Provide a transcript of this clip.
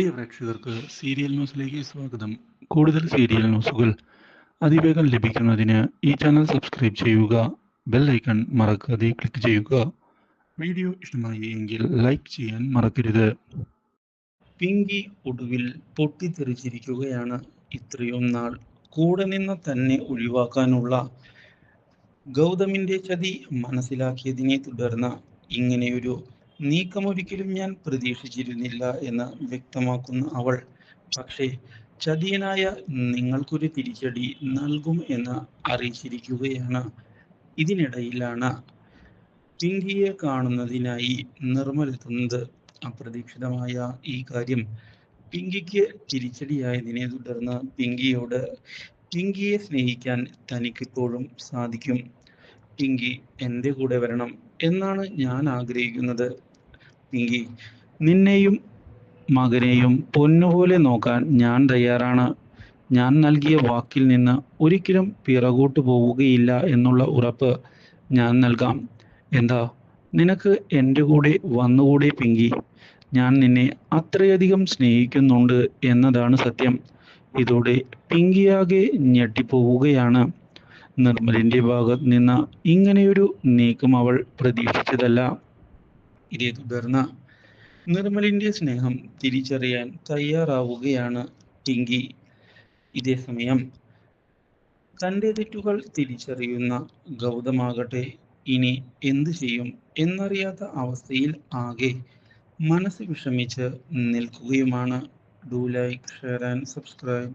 പ്രിയ പ്രേക്ഷകർക്ക് സീരിയൽ ന്യൂസിലേക്ക് സ്വാഗതം. കൂടുതൽ സീരിയൽ ന്യൂസുകൾ അതിവേഗം ലഭിക്കുന്നതിന് ഈ ചാനൽ സബ്സ്ക്രൈബ് ചെയ്യുക ബെൽ ഐക്കൺ മറക്കാതെ ക്ലിക്ക് ചെയ്യുക. വീഡിയോ ഇഷ്ടമായി എങ്കിൽ ലൈക്ക് ചെയ്യാൻ മറക്കരുത്. പിങ്കി ഒടുവിൽ പൊട്ടിത്തെറിച്ചിരിക്കുകയാണ്. ഇത്രയും നാൾ കൂടെ നിന്ന് തന്നെ ഒഴിവാക്കാനുള്ള ഗൗതമിന്റെ ചതി മനസ്സിലാക്കിയതിനെ തുടർന്ന് ഇങ്ങനെയൊരു നീക്കമൊരിക്കലും ഞാൻ പ്രതീക്ഷിച്ചിരുന്നില്ല എന്ന് വ്യക്തമാക്കുന്ന അവൾ. പക്ഷേ ചതിയനായ നിങ്ങൾക്കൊരു തിരിച്ചടി നൽകും എന്ന് അറിയിച്ചിരിക്കുകയാണ്. ഇതിനിടയിലാണ് പിങ്കിയെ കാണുന്നതിനായി നിർമ്മൽ എത്തുന്നത് അപ്രതീക്ഷിതമായ ഈ കാര്യം. പിങ്കിക്ക് തിരിച്ചടിയായതിനെ തുടർന്ന് പിങ്കിയോട് പിങ്കിയെ സ്നേഹിക്കാൻ തനിക്കിപ്പോഴും സാധിക്കും. പിങ്കി എന്റെ കൂടെ വരണം എന്നാണ് ഞാൻ ആഗ്രഹിക്കുന്നത്. പിങ്കി നിന്നെയും മകനെയും പൊന്നുപോലെ നോക്കാൻ ഞാൻ തയ്യാറാണ്. ഞാൻ നൽകിയ വാക്കിൽ നിന്ന് ഒരിക്കലും പിറകോട്ട് പോവുകയില്ല എന്നുള്ള ഉറപ്പ് ഞാൻ നൽകാം. എന്താ? നിനക്ക് എന്റെ കൂടെ വന്നുകൂടെ പിങ്കി. ഞാൻ നിന്നെ അത്രയധികം സ്നേഹിക്കുന്നുണ്ട് എന്നതാണ് സത്യം. ഇതോടെ പിങ്കിയാകെ ഞെട്ടിപ്പോവുകയാണ്. നിർമ്മലിന്റെ ഭാഗത്ത് നിന്ന് ഇങ്ങനെയൊരു നീക്കം അവൾ പ്രതീക്ഷിച്ചതല്ല. ഇതേ തുടർന്ന് നിർമ്മലിന്റെ സ്നേഹം തിരിച്ചറിയാൻ തയ്യാറാവുകയാണ് പിങ്കി ഇതേ സമയം തന്റെ തെറ്റുകൾ തിരിച്ചറിയുന്ന ഗൗതമാകട്ടെ ഇനി എന്തു ചെയ്യും എന്നറിയാത്ത അവസ്ഥയിൽ ആകെ മനസ്സ് വിഷമിച്ച് നിൽക്കുകയുമാണ്. Do like share and subscribe